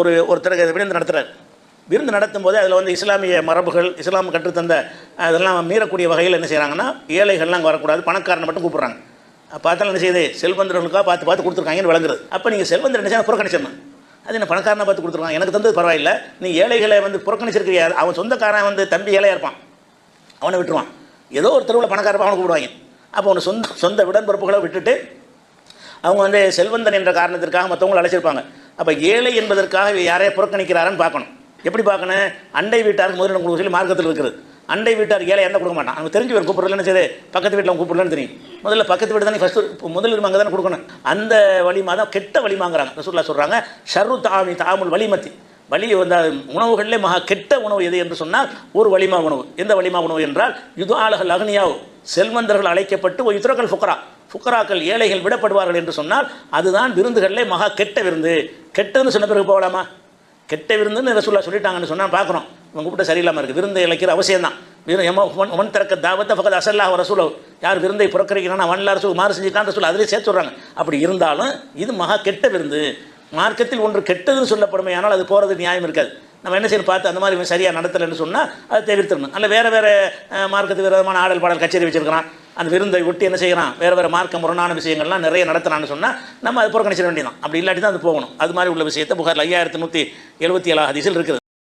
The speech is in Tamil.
ஒரு ஒருத்தருக்கு விருந்து நடத்துகிறார் விருந்து நடத்தும் போது அதில் வந்து இஸ்லாமிய மரபுகள் இஸ்லாம் கற்றுத்தந்த அதெல்லாம் மீறக்கூடிய வகையில் என்ன செய்கிறாங்கன்னா ஏழைகள்லாம் அங்கே வரக்கூடாது பணக்காரனை மட்டும் கூப்பிட்றாங்க. பார்த்தாலும் என்ன செய்யுது? செல்வந்தர்களுக்காக பார்த்து பார்த்து கொடுத்துருக்காங்கன்னு விளங்குறது அப்போ நீங்கள் செல்வந்தர் என்ன செய்யணும்? புறக்கணிச்சிடணும். அது என்ன பணக்காரனை பார்த்து கொடுத்துருக்காங்க? எனக்கு தந்தது பரவாயில்ல. நீ ஏழைகளை வந்து புறக்கணிச்சிருக்கிறியா? அவன் சொந்தக்காரன் வந்து தம்பி ஏழையாக இருப்பான். அவனை விட்டுருவான். ஏதோ ஒரு தெருவில் பணக்காரப்ப அவனை கூப்பிடுவாங்க. அப்போ அவனை சொந்த சொந்த விடன்பிறப்புகளை விட்டுட்டு அவங்க வந்து செல்வந்தன் என்ற காரணத்திற்காக மற்றவங்களை அழைச்சிருப்பாங்க. அப்போ ஏழை என்பதற்காக இவர் யாரையா புறக்கணிக்கிறாருன்னு பார்க்கணும். எப்படி பார்க்கணும்? அண்டை வீட்டாருக்கு முதலிடம் கொடுக்க சொல்லி மார்க்கத்தில் இருக்குது. அண்டை வீட்டார் ஏழை என்ன கொடுக்க மாட்டான். அவங்க தெரிஞ்சு கூப்பிடலன்னு சரி பக்கத்து வீட்டில் கூப்பிடலன்னு தெரியும்? முதல்ல பக்கத்து வீடு தானே ஃபஸ்ட்டு முதல் அங்கே தானே கொடுக்கணும். அந்த வலிமா தான் கெட்ட வலிமாங்கிறாங்க. ரசூல்லா சொல்கிறாங்க ஷர்ரு தாமி தாமுல் வலிமத்தி. வலி வந்த உணவுகளிலே மகா கெட்ட உணவு எது என்று சொன்னால் ஒரு வலிமா உணவு. எந்த வலிமா உணவு என்றால் இது ஆளுகள் அக்னியாவு. செல்வந்தர்கள் அழைக்கப்பட்டு ஒரு யுத்திரக்கல் ஃபுக்கரா. ஃபுக்கராக்கள் ஏழைகள் விடப்படுவார்கள் என்று சொன்னால் அதுதான் விருந்துகளிலே மகா கெட்ட விருந்து. கெட்டதுன்னு சொன்ன பிறகு போகலாமா? கெட்ட விருந்துன்னு ரசூல்லா சொல்லிட்டாங்கன்னு சொன்னால் பார்க்குறோம் இவங்க கூப்பிட்ட சரியில்லாமல் இருக்குது விருந்து இழைக்கிற அவசியம் தான். விரு எம ஒன் திறக்க தாவத்தை பக்கத்து அசல்லாஹ் ரசூலோ. யார் விருந்தை புறக்கணிக்கிறானா வன்ல அரசு மாறு செஞ்சுட்டான் ரசூல். அதிலே சேர்த்து சொல்கிறாங்க அப்படி இருந்தாலும் இது மகா கெட்ட விருந்து. மார்க்கத்தில் ஒன்று கெட்டதுன்னு சொல்லப்படுமே ஆனால் அது போகிறது நியாயம் இருக்காது. நம்ம என்ன செய்யணும்? பார்த்து அந்த மாதிரி சரியாக நடத்தலைன்னு சொன்னால் அதை தவிர்த்துடணும். அல்ல வேறு வேறு மார்க்கத்துக்கு விதமான ஆடல் பாடல் கச்சேரி வச்சுருக்கிறான். அந்த விருந்தை விட்டு என்ன செய்கிறான் வேறு வேறு மார்க்க முரணான விஷயங்கள்லாம் நிறைய நடத்தினான்னு சொன்னால் நம்ம அது புறக்கணிச்சிட வேண்டியதான் அப்படி இல்லாட்டி தான் அது போகணும். அது மாதிரி உள்ள விஷயத்தை புகார் ஐயாயிரத்தி நூற்றி எழுபத்தி ஏழாவது ஹதீஸில் இருக்குது.